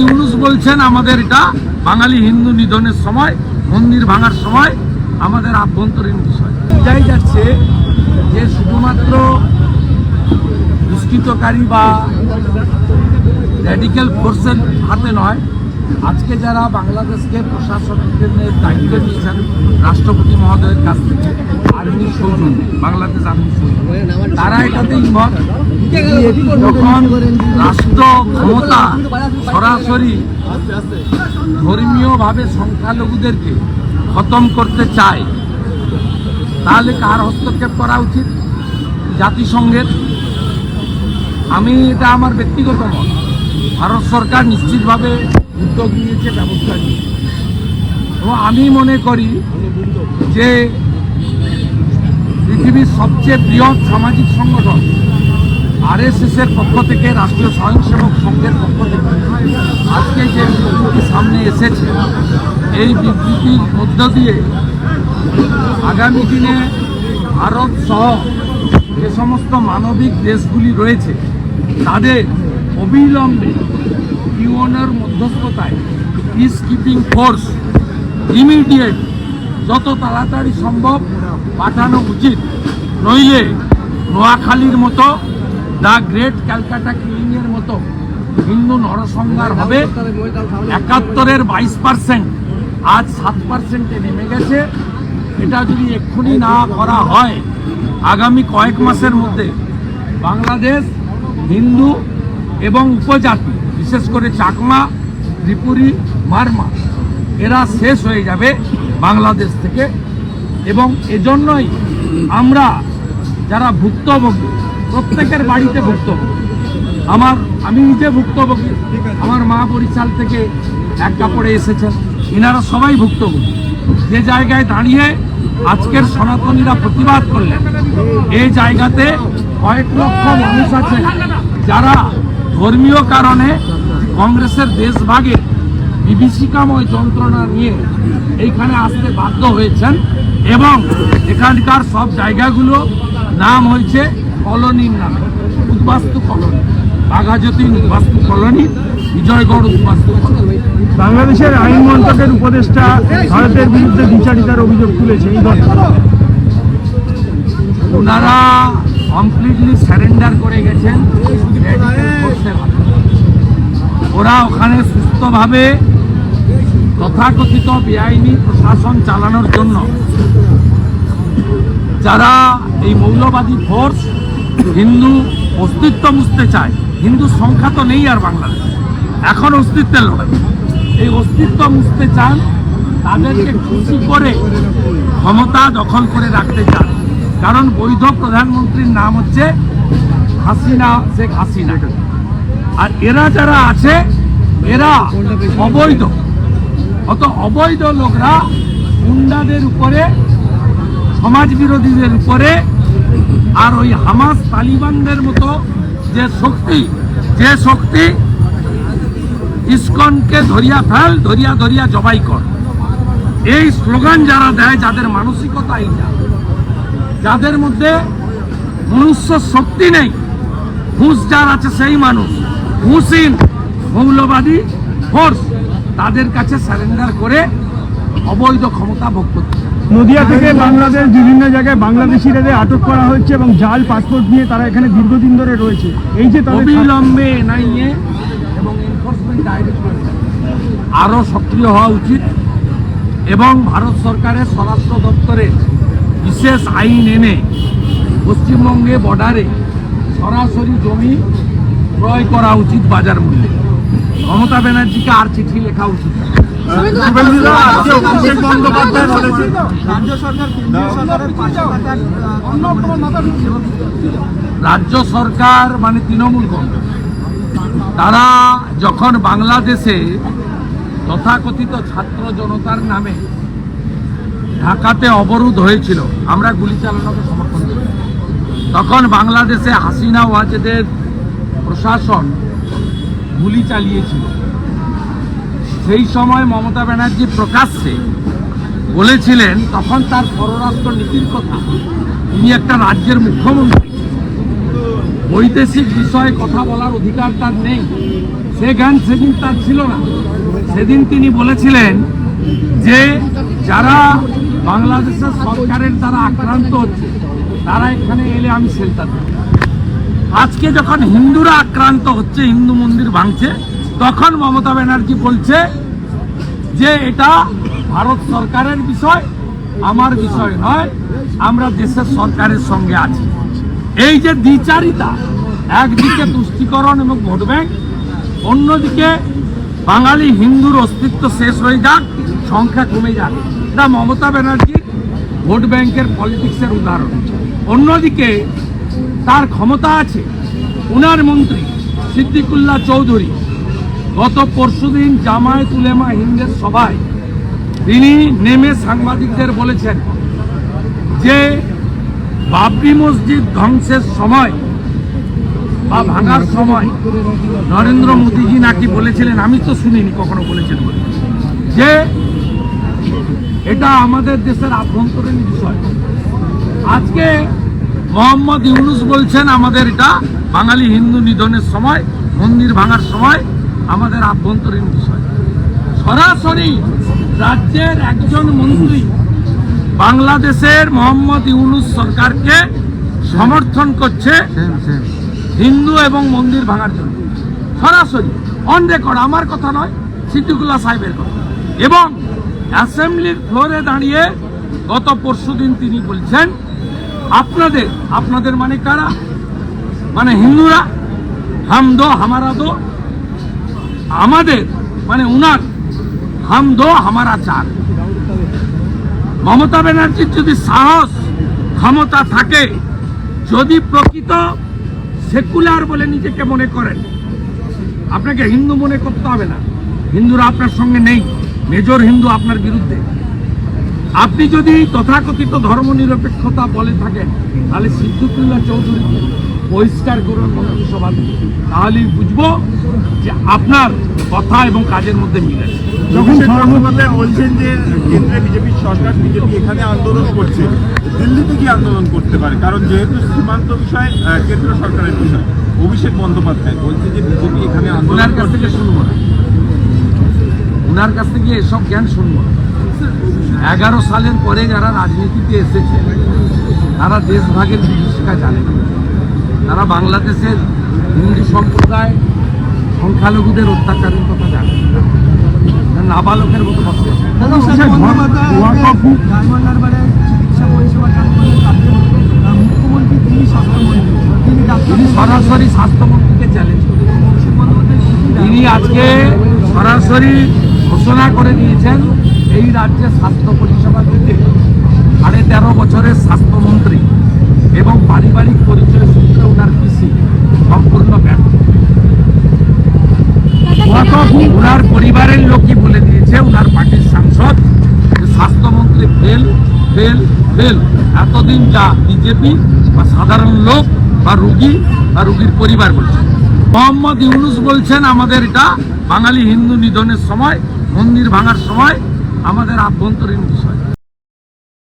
ইউনুস বলছেন, আমাদের এটা বাঙালি হিন্দু নিধনের সময়, মন্দির ভাঙার সময়, আমাদের আভ্যন্তরীণ বিষয়। যাই যাচ্ছে যে শুধুমাত্র দুষ্কৃতকারী বা র্যাডিক্যাল ফোর্সের হাতে নয় আজকে যারা বাংলাদেশকে প্রশাসনের দায়িত্ব নিয়েছেন রাষ্ট্রপতি মহোদয়ের কাছ থেকে, আর্মি সৌজন্য বাংলাদেশ আর্মি তারা এটাতে ইনভলভ যখন রাষ্ট্র ক্ষমতা সরাসরি ধর্মীয়ভাবে সংখ্যালঘুদেরকে খতম করতে চায়, তাহলে কার হস্তক্ষেপ করা উচিত? জাতিসংঘের। আমি এটা আমার ব্যক্তিগত মত। ভারত সরকার নিশ্চিতভাবে উদ্যোগ নিয়েছে, ব্যবস্থা নিয়েছে। এবং আমি মনে করি যে পৃথিবীর সবচেয়ে বৃহৎ সামাজিক সংগঠন আরএসএস এর পক্ষ থেকে, রাষ্ট্রীয় স্বয়ংসেবক সংঘের পক্ষ থেকে, আজকে যে বিবৃতি সামনে এসেছে, এই বিবৃতির মধ্য দিয়ে আগামী দিনে ভারত সহ যে সমস্ত মানবিক দেশগুলি রয়েছে, তাদের অবিলম্বে ইউএনের মধ্যস্থতায় পিস কিপিং ফোর্স ইমিডিয়েট যত তাড়াতাড়ি সম্ভব পাঠানো উচিত। নইলে নোয়াখালীর মতো দ্য গ্রেট ক্যালকাটা কিলিংয়ের মতো হিন্দু নরসংহার হবে একাত্তরের বাইশ পার্সেন্ট আজ সাত পার্সেন্টে নেমে গেছে। এটা যদি এক্ষুনি না করা হয়, আগামী কয়েক মাসের মধ্যে বাংলাদেশ, হিন্দু এবং উপজাতি বিশেষ করে চাকমা, ত্রিপুরী, মারমা, এরা শেষ হয়ে যাবে বাংলাদেশ থেকে। এবং এজন্যই আমরা যারা ভুক্তভোগী, প্রত্যেকের বাড়িতে ভুক্তভোগী। আমার, আমি নিজে ভুক্তভোগী, আমার মা বরিশাল থেকে এক কাপড়ে এসেছেন। এনারা সবাই ভুক্তভোগী। যে জায়গায় দাঁড়িয়ে আজকের সনাতনীরা প্রতিবাদ করলেন, এই জায়গাতে কয়েক লক্ষ মানুষ আছেন যারা ধর্মীয় কারণে কংগ্রেসের দেশভাগে বিভীষিকাময় যন্ত্রণা নিয়ে এইখানে আসতে বাধ্য হয়েছেন এবং এখানকার সব জায়গাগুলো নাম হয়েছে কলোনির নামে উদ্বাস্তু কলোনি বাঘাযতীন উদ্বাস্তু কলোনি বিজয়গড় উদ্বাস্তু কলোনি। বাংলাদেশের আইন মন্ত্রকের উপদেষ্টা ভারতের বিরুদ্ধে বিচারিতার অভিযোগ তুলেছে এই ওনারা কমপ্লিটলি স্যারেন্ডার করে গেছেন। ওরা ওখানে সুস্থভাবে তথাকথিত বেআইনি প্রশাসন চালানোর জন্য যারা এই মৌলবাদী ফোর্স হিন্দু অস্তিত্ব মুছতে চায়, হিন্দু সংখ্যা তো নেই আর বাংলাদেশ। এখন অস্তিত্বের লড়াই। এই অস্তিত্ব মুছতে চান, তাদেরকে খুশি করে ক্ষমতা দখল করে রাখতে চান। কারণ বৈধ প্রধানমন্ত্রীর নাম হচ্ছে হাসিনা, শেখ হাসিনা। আর এরা যারা আছে, এরা অবৈধ। অত অবৈধ লোকরা গুন্ডাদের উপরে সমাজ বিরোধীদের উপরে, আর ওই হামাস তালিবানদের মতো যে শক্তি যে শক্তি ইস্কনকে ধরিয়া ফেল, ধরিয়া ধরিয়া জবাই কর। এই স্লোগান যারা দেয়, যাদের মানসিকতা এইটা যাদের মধ্যে মনুষ্য শক্তি নেই হুঁশ যার আছে সেই মানুষ। হুসিন মৌলবাদী ফোর্স তাদের কাছে স্যারেন্ডার করে অবৈধ ক্ষমতা ভোগ করতে। নদিয়া থেকে বাংলাদেশ বিভিন্ন জায়গায় বাংলাদেশি বাংলাদেশিদের আটক করা হচ্ছে এবং জাল পাসপোর্ট নিয়ে তারা এখানে দীর্ঘদিন ধরে রয়েছে এই যে অবিলম্বে এনআইএ এবং এনফোর্সমেন্ট ডাইরেক্টরেট আরও সক্রিয় হওয়া উচিত এবং ভারত সরকারের স্বরাষ্ট্র দপ্তরের বিশেষ আইন এনে পশ্চিমবঙ্গে বর্ডারে সরাসরি জমি ক্রয় করা উচিত বাজার মূল্যে। মমতা ব্যানার্জিকে আর চিঠি লেখা উচিত। রাজ্য সরকার মানে তৃণমূল কংগ্রেস। তারা যখন বাংলাদেশে তথাকথিত ছাত্র জনতার নামে ঢাকাতে অবরোধ হয়েছিল আমরা গুলি চালানোকে সমর্থন করি। তখন বাংলাদেশে হাসিনা ওয়াজেদের প্রশাসন গুলি চালিয়েছিল। সেই সময় মমতা ব্যানার্জি প্রকাশ্যে বলেছিলেন, তখন তার পররাষ্ট্র নীতির কথা। তিনি একটা রাজ্যের মুখ্যমন্ত্রী। বৈদেশিক বিষয়ে কথা বলার অধিকার তার নেই। সে জ্ঞান সেদিন তার ছিল না। সেদিন তিনি বলেছিলেন যে, যারা বাংলাদেশের সরকারের দ্বারা আক্রান্ত হচ্ছে, তারা এখানে এলে আমি শেল্টার দেব। আজকে যখন হিন্দুরা আক্রান্ত হচ্ছে, হিন্দু মন্দির ভাঙছে, তখন মমতা ব্যানার্জি বলছে যে এটা ভারত সরকারের বিষয়, আমার বিষয় নয়, আমরা দেশের সরকারের সঙ্গে আছি। এই যে দ্বিচারিতা, একদিকে তুষ্টিকরণ এবং ভোট ব্যাংক, অন্যদিকে বাঙালি হিন্দুর অস্তিত্ব শেষ হয়ে যাক, সংখ্যা কমে যাক। এটা মমতা ব্যানার্জির ভোট ব্যাংকের পলিটিক্সের উদাহরণ। অন্যদিকে তার ক্ষমতা আছে। উনার মন্ত্রী সিদ্দিকুল্লাহ চৌধুরী গত পরশুদিন জামায়াত উলেমা হিন্দের সভায় তিনি নেমে সাংবাদিকদের বলেছেন যে, বাবরি মসজিদ ধ্বংসের সময় বা ভাঙার সময় নরেন্দ্র মোদীজি নাকি বলেছিলেন, আমি তো শুনিনি, কখনো বলেছেন বলে, যে এটা আমাদের দেশের আভ্যন্তরীণ বিষয়। আজকে মোহাম্মদ ইউনুস বলছেন আমাদের এটা বাঙালি হিন্দু নিধনের সময় মন্দির ভাঙার সময় আমাদের আভ্যন্তরীণ বিষয়। সরাসরি রাজ্যের একজন মন্ত্রী বাংলাদেশের মোহাম্মদ ইউনুস সরকারকে সমর্থন করছে হিন্দু এবং মন্দির ভাঙার জন্য। সরাসরি অন রেকর্ড আমার কথা নয় সিদ্দিকুল্লাহ সাহেবের কথা। এবং অ্যাসেম্বলির ফ্লোরে দাঁড়িয়ে গত পরশুদিন তিনি বলছেন আপনাদের আপনাদের মানে কারা? মানে হিন্দুরা? হাম দো, হামারা দো। আমাদের মানে উনার, হাম দো, হামারা চার। মমতা ব্যানার্জির যদি সাহস, ক্ষমতা থাকে, যদি প্রকৃত সেকুলার বলে নিজেকে মনে করেন, আপনাকে হিন্দু মনে করতে হবে না। হিন্দুরা আপনার সঙ্গে নেই। মেজর হিন্দু আপনার বিরুদ্ধে। আপনি যদি তথাকথিত ধর্মনিরপেক্ষতা বলে থাকেন তাহলে সিদ্দিকুল্লাহ চৌধুরীকে বহিষ্কার করুন মন্ত্রিসভা। তাহলেই বুঝব যে আপনার কথা এবং কাজের মধ্যে মিল আছে। যখন অভিষেক সর্ব- বন্দ্যোপাধ্যায় বলছেন যে কেন্দ্রে বিজেপির সরকার বিজেপি এখানে আন্দোলন করছে দিল্লিতে কি আন্দোলন করতে পারে? কারণ যেহেতু সীমান্ত বিষয় কেন্দ্র সরকারের বিষয় অভিষেক বন্দ্যোপাধ্যায় বলছে যে বিজেপি এখানে আন্দোলন কাছ থেকে শুনব না। ওনার কাছ থেকে এসব জ্ঞান শুনব এগারো সালের পরে যারা রাজনীতিতে এসেছে তারা দেশভাগের বিভীষিকা জানে তারা বাংলাদেশের হিন্দু সম্প্রদায় সংখ্যালঘুদের অত্যাচারের কথা জানে নাবালকের মতো তিনি সরাসরি স্বাস্থ্যমন্ত্রীকে চ্যালেঞ্জ তিনি আজকে সরাসরি ঘোষণা করে দিয়েছেন এই রাজ্যে স্বাস্থ্য পরিষেবা দিতে সাড়ে তেরো বছরের স্বাস্থ্যমন্ত্রী এবং পারিবারিক পরিচয় সূত্রে ওনার পিসি সম্পূর্ণ ব্যর্থ। ওনার পরিবারের লোকই বলে দিয়েছে, ওনার পার্টির সাংসদ স্বাস্থ্যমন্ত্রী ফেল ফেল ফেল। এতদিন যা বিজেপি বা সাধারণ লোক বা রুগী বা রুগীর পরিবার বলছে। মোহাম্মদ ইউনুস বলছেন, আমাদের এটা বাঙালি হিন্দু নিধনের সময়, মন্দির ভাঙার সময় আমাদের আভ্যন্তরীণ বিষয়।